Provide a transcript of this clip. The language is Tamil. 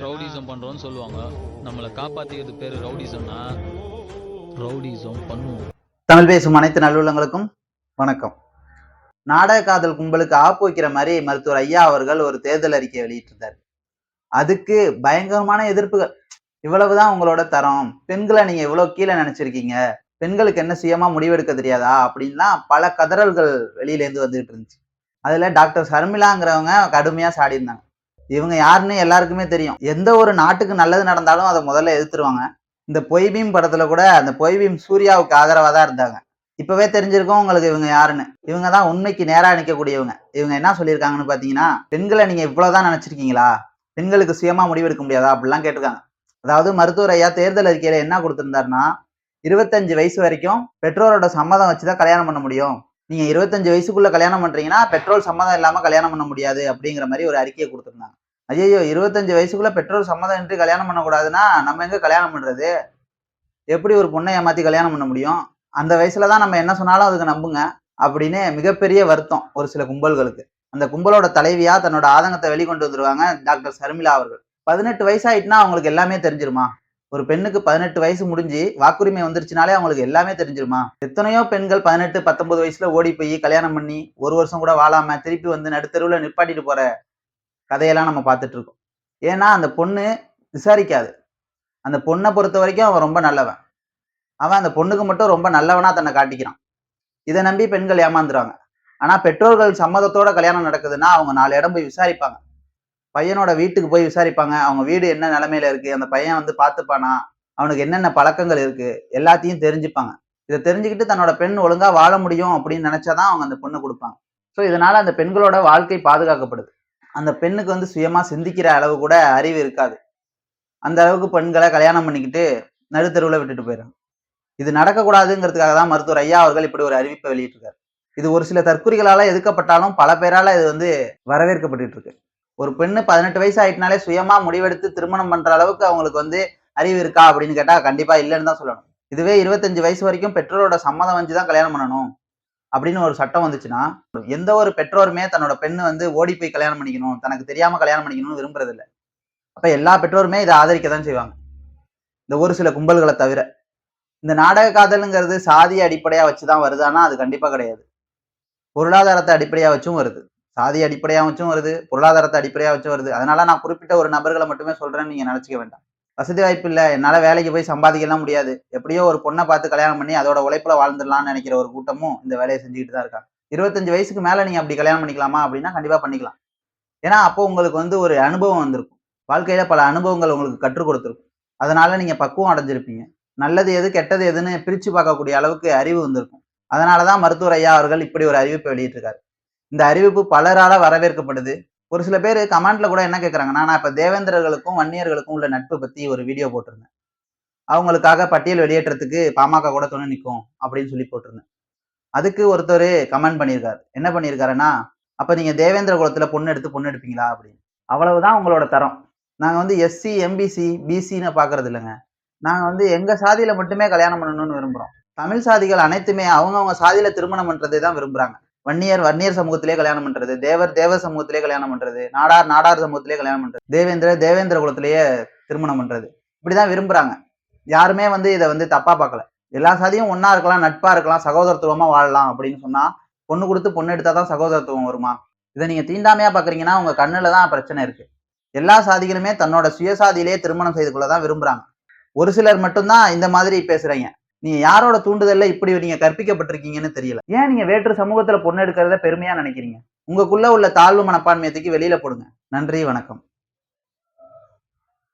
ரவுடிசம் பண்றோம்னு சொல்லுவாங்க. நம்மளை காப்பாத்திக்கிறது பேரு ரவுடிசம்னா ரவுடிசம் பண்ணுவோம். தமிழ் பேசும் அனைத்து நல்லுள்ளங்களுக்கும் வணக்கம். நாடக காதல் கும்பலுக்கு ஆப்பு வைக்கிற மாதிரி மருத்துவர் ஐயா அவர்கள் ஒரு தேர்தல் அறிக்கையை வெளியிட்டிருந்தார். அதுக்கு பயங்கரமான எதிர்ப்புகள். இவ்வளவுதான் உங்களோட தரம். பெண்களை நீங்க இவ்வளவு கீழே நினைச்சிருக்கீங்க. பெண்களுக்கு என்ன சுயமா முடிவெடுக்க தெரியாதா? அப்படின்லாம் பல கதறல்கள் வெளியில இருந்து வந்துகிட்டு இருந்துச்சு. அதுல டாக்டர் சர்மிளாங்கிறவங்க கடுமையா சாடி இருந்தாங்க இவங்க யாருன்னு எல்லாருக்குமே தெரியும். எந்த ஒரு நாட்டுக்கு நல்லது நடந்தாலும் அதை முதல்ல எதிர்த்துருவாங்க. இந்த பொய்பீம் படத்துல கூட அந்த பொய்பீம் சூர்யாவுக்கு ஆதரவாக தான் இருந்தாங்க. இப்பவே தெரிஞ்சிருக்கும் உங்களுக்கு இவங்க யாருன்னு. இவங்க தான் உண்மைக்கு நேராக நிற்கக்கூடியவங்க இவங்க என்ன சொல்லியிருக்காங்கன்னு பார்த்தீங்கன்னா பெண்களை நீங்கள் இவ்வளோதான் நினச்சிருக்கீங்களா? பெண்களுக்கு சுயமாக முடிவெடுக்க முடியாதா? அப்படிலாம் கேட்டிருக்காங்க. அதாவது மருத்துவர் ஐயா தேர்தல் அறிக்கையில் என்ன கொடுத்துருந்தாருன்னா இருபத்தஞ்சு வயசு வரைக்கும் பெற்றோரோட சம்மதம் வச்சு தான் கல்யாணம் பண்ண முடியும். நீங்க இருபத்தஞ்சு வயசுக்குள்ள கல்யாணம் பண்றீங்கன்னா பெட்ரோல் சம்மதம் இல்லாம கல்யாணம் பண்ண முடியாது அப்படிங்கிற மாதிரி ஒரு அறிக்கையை கொடுத்துருந்தாங்க. ஐயோ இருபத்தஞ்சு வயசுக்குள்ள பெட்ரோல் சம்மதம் இன்றி கல்யாணம் பண்ணக்கூடாதுன்னா நம்ம எங்க கல்யாணம் பண்றது? எப்படி ஒரு பொண்ணை ஏமாத்தி கல்யாணம் பண்ண முடியும்? அந்த வயசுல தான் நம்ம என்ன சொன்னாலும் அதுக்கு நம்புங்க அப்படின்னு மிகப்பெரிய வருத்தம் ஒரு சில கும்பல்களுக்கு. அந்த கும்பலோட தலைவியா தன்னோட ஆதங்கத்தை வெளிக்கொண்டு வந்துருவாங்க டாக்டர் சர்மிளா அவர்கள். பதினெட்டு வயசாயிட்டுனா அவங்களுக்கு எல்லாமே தெரிஞ்சிருமா? ஒரு பெண்ணுக்கு பதினெட்டு வயசு முடிஞ்சு வாக்குரிமை வந்துருச்சுனாலே அவங்களுக்கு எல்லாமே தெரிஞ்சிருமா? எத்தனையோ பெண்கள் பதினெட்டு பத்தொன்பது வயசுல ஓடி போய் கல்யாணம் பண்ணி ஒரு வருஷம் கூட வாழாம திருப்பி வந்து நடுத்தருவுல நிப்பாட்டிட்டு போற கதையெல்லாம் நம்ம பார்த்துட்டு இருக்கோம் ஏன்னா அந்த பொண்ணு விசாரிக்காது. அந்த பொண்ணை பொறுத்த வரைக்கும் அவன் ரொம்ப நல்லவன். அவன் அந்த பொண்ணுக்கு மட்டும் ரொம்ப நல்லவனா தன்னை காட்டிக்கிறான். இதை நம்பி பெண்கள் ஏமாந்துருவாங்க. ஆனா பெற்றோர்கள் சம்மதத்தோட கல்யாணம் நடக்குதுன்னா அவங்க நாலு இடம் போய் விசாரிப்பாங்க. பையனோட வீட்டுக்கு போய் விசாரிப்பாங்க. அவங்க வீடு என்ன நிலைமையில இருக்கு? அந்த பையன் வந்து பார்த்துப்பானா? அவனுக்கு என்னென்ன பழக்கங்கள் இருக்கு? எல்லாத்தையும் தெரிஞ்சுப்பாங்க. இதை தெரிஞ்சுக்கிட்டு தன்னோட பெண் ஒழுங்கா வாழ முடியும் அப்படின்னு நினைச்சாதான் அவங்க அந்த பொண்ணை கொடுப்பாங்க. ஸோ இதனால அந்த பெண்களோட வாழ்க்கை பாதுகாக்கப்படுது. அந்த பெண்ணுக்கு வந்து சுயமா சிந்திக்கிற அளவு கூட அறிவு இருக்காது. அந்த அளவுக்கு பெண்களை கல்யாணம் பண்ணிக்கிட்டு நடுத்தருவில் விட்டுட்டு போயிடுறாங்க. இது நடக்கக்கூடாதுங்கிறதுக்காக தான் மருத்துவர் ஐயா அவர்கள் இப்படி ஒரு அறிவிப்பை வெளியிட்டிருக்காரு. இது ஒரு சில தற்குறிகளால எதுக்கப்பட்டாலும் பல பேரால இது வந்து வரவேற்கப்பட்டு இருக்கு. ஒரு பெண்ணு பதினெட்டு வயசு ஆயிட்டுனாலே சுயமா முடிவெடுத்து திருமணம் பண்ற அளவுக்கு அவங்களுக்கு வந்து அறிவு இருக்கா அப்படின்னு கேட்டா கண்டிப்பா இல்லைன்னு தான் சொல்லணும். இதுவே இருபத்தஞ்சு வயசு வரைக்கும் பெற்றோரோட சம்மதம் வந்து தான் கல்யாணம் பண்ணணும் அப்படின்னு ஒரு சட்டம் வந்துச்சுன்னா எந்த ஒரு பெற்றோருமே தன்னோட பெண்ணு வந்து ஓடி போய் கல்யாணம் பண்ணிக்கணும் தனக்கு தெரியாம கல்யாணம் பண்ணிக்கணும்னு விரும்புறது இல்ல. அப்ப எல்லா பெற்றோருமே இதை ஆதரிக்க தான் செய்வாங்க. இந்த ஒரு சில கும்பல்களை தவிர. இந்த நாடக காதலுங்கிறது சாதி அடிப்படையா வச்சுதான் வருதானா அது கண்டிப்பா கிடையாது. பொருளாதாரத்தை அடிப்படையா வச்சும் வருது. சாதி அடிப்படையாக வச்சும் வருது பொருளாதாரத்தை அடிப்படையாக வச்சும் வருது. அதனால நான் குறிப்பிட்ட ஒரு நபர்களை மட்டுமே சொல்றேன்னு நீங்க நினச்சிக்க வேண்டாம். வசதி வாய்ப்பு இல்லை என்னால வேலைக்கு போய் சம்பாதிக்கலாம் முடியாது. எப்படியோ ஒரு பொண்ணை பார்த்து கல்யாணம் பண்ணி அதோட உழைப்புல வாழ்ந்துடலாம்னு நினைக்கிற ஒரு கூட்டமும் இந்த வேலையை செஞ்சுக்கிட்டு தான் இருக்காங்க. இருபத்தஞ்சு வயசுக்கு மேல நீங்க அப்படி கல்யாணம் பண்ணிக்கலாமா அப்படின்னா கண்டிப்பா பண்ணிக்கலாம். ஏன்னா அப்போ உங்களுக்கு வந்து ஒரு அனுபவம் வந்திருக்கும். வாழ்க்கையில பல அனுபவங்கள் உங்களுக்கு கற்றுக் கொடுத்துருக்கும். அதனால நீங்க பக்குவம் அடைஞ்சிருப்பீங்க. நல்லது எது கெட்டது எதுன்னு பிரிச்சு பார்க்கக்கூடிய அளவுக்கு அறிவு வந்திருக்கும். அதனாலதான் மருத்துவர் ஐயா அவர்கள் இப்படி ஒரு அறிவிப்பை வெளியிட்டிருக்காரு. இந்த அறிவிப்பு பலரால வரவேற்கப்படுது. ஒரு சில பேர் கமெண்ட்ல கூட என்ன கேட்குறாங்கன்னா நான் இப்போ தேவேந்திரர்களுக்கும் வன்னியர்களுக்கும் உள்ள நட்பு பத்தி ஒரு வீடியோ போட்டிருந்தேன். அவங்களுக்காக பட்டியல் வெளியேற்றத்துக்கு பாமக கூட துணை நிற்கும் அப்படின்னு சொல்லி போட்டிருந்தேன். அதுக்கு ஒருத்தர் கமெண்ட் பண்ணியிருக்காரு. என்ன பண்ணியிருக்காருன்னா அப்போ நீங்கள் தேவேந்திர குலத்துல பொண்ணு எடுத்து பொண்ணு எடுப்பீங்களா? அப்படின்னு. அவ்வளவுதான் உங்களோட தரம். நாங்கள் வந்து எஸ்சி எம்பிசி பிசின்னு பார்க்கறது இல்லைங்க. நாங்கள் வந்து எங்கள் சாதியில் மட்டுமே கல்யாணம் பண்ணணும்னு விரும்புகிறோம் தமிழ் சாதிகள் அனைத்துமே அவங்கவுங்க சாதியில் திருமணம் பண்ணுறதை தான் விரும்புறாங்க. வன்னியர் வன்னியர் சமூகத்திலே கல்யாணம் பண்றது தேவர் தேவர் சமூகத்திலே கல்யாணம் பண்றது நாடார் நாடார் சமூகத்திலே கல்யாணம் பண்றது தேவேந்திர தேவேந்திர குலத்திலேயே திருமணம் பண்றது. இப்படிதான் விரும்புறாங்க. யாருமே வந்து இதை வந்து தப்பா பார்க்கல. எல்லா சாதியும் ஒன்னா இருக்கலாம் நட்பா இருக்கலாம் சகோதரத்துவமா வாழலாம் அப்படின்னு சொன்னா பொண்ணு கொடுத்து பொண்ணு எடுத்தா தான் சகோதரத்துவம் வருமா? இதை நீங்க தீண்டாமையா பாக்குறீங்கன்னா உங்க கண்ணுல தான் பிரச்சனை இருக்கு. எல்லா சாதிகளுமே தன்னோட சுயசாதியிலே திருமணம் செய்து கொள்ளதான் விரும்புறாங்க. ஒரு சிலர் மட்டும்தான் இந்த மாதிரி பேசுறீங்க. நீங்க யாரோட தூண்டுதல்ல இப்படி நீங்க கற்பிக்கப்பட்டிருக்கீங்கன்னு தெரியல. ஏன் நீங்க வேற்று சமூகத்துல பொண்ணு எடுக்கிறத பெருமையா நினைக்கிறீங்க? உங்களுக்குள்ள உள்ள தாழ்வு மனப்பான்மையத்துக்கு வெளியில போடுங்க. நன்றி வணக்கம்.